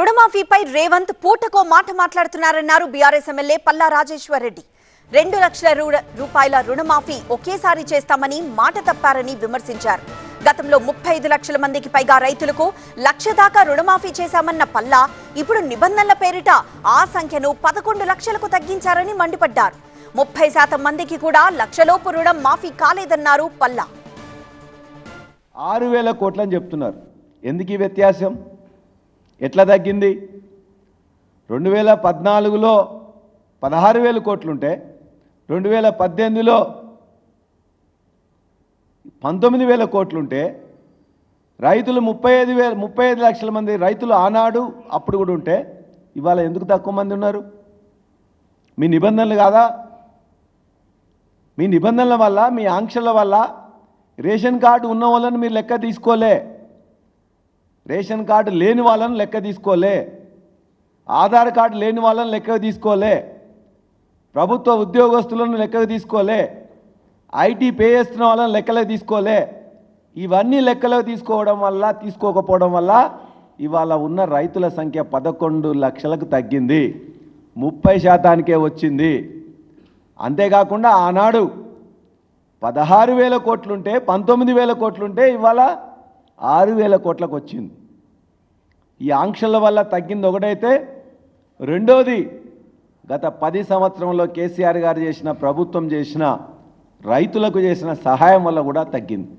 రుణమాఫీపై రేవంత్ పూటకో మాట మాట్లాడుతున్నారన్నారు బీఆర్ఎస్ ఎమ్మెల్యే పల్లా రాజేశ్వర్ రెడ్డి రెండు లక్షల రూపాయల రుణమాఫీ ఒకేసారి చేస్తామని మాట తప్పారని విమర్శించారు. గతంలో ముప్పై ఐదు లక్షల మందికి పైగా రైతులకు లక్ష దాకా రుణమాఫీ చేశామన్న పల్లా ఇప్పుడు నిబంధనల పేరిట ఆ సంఖ్యను పదకొండు లక్షలకు తగ్గించారని మండిపడ్డారు. ముప్పై శాతం మందికి కూడా లక్షలోపు రుణం మాఫీ కాలేదన్నారు పల్లా. ఆరు వేల కోట్లని చెప్తున్నారు. ఎందుకు ఈ వ్యత్యాసం? ఎట్లా తగ్గింది? రెండు వేల పద్నాలుగులో పదహారు వేల కోట్లుంటే రెండు వేల పద్దెనిమిదిలో పంతొమ్మిది వేల కోట్లుంటే రైతులు ముప్పై ఐదు వేల ముప్పై ఐదు లక్షల మంది రైతులు ఆనాడు అప్పుడు కూడా ఉంటే ఇవాళ ఎందుకు తక్కువ మంది ఉన్నారు? మీ నిబంధనలు కాదా? మీ నిబంధనల వల్ల మీ ఆంక్షల వల్ల రేషన్ కార్డు ఉన్న వాళ్ళని మీరు లెక్క తీసుకోలే. రేషన్ కార్డు లేని వాళ్ళని లెక్క తీసుకోలే. ఆధార్ కార్డు లేని వాళ్ళని లెక్క తీసుకోలే. ప్రభుత్వ ఉద్యోగస్తులను లెక్కకు తీసుకోలే. ఐటీ పే చేస్తున్న వాళ్ళని లెక్కలకు తీసుకోలే. ఇవన్నీ లెక్కలకు తీసుకోవడం వల్ల తీసుకోకపోవడం వల్ల ఇవాళ ఉన్న రైతుల సంఖ్య పదకొండు లక్షలకు తగ్గింది. ముప్పై శాతానికే వచ్చింది. అంతేకాకుండా ఆనాడు పదహారు వేల కోట్లుంటే పంతొమ్మిది వేల కోట్లుంటే ఇవాళ ఆరు వేల కోట్లకు వచ్చింది. ఈ ఆంక్షల వల్ల తగ్గింది ఒకటైతే రెండోది గత పది సంవత్సరంలో కేసీఆర్ గారు చేసిన ప్రభుత్వం చేసిన రైతులకు చేసిన సహాయం వల్ల కూడా తగ్గింది.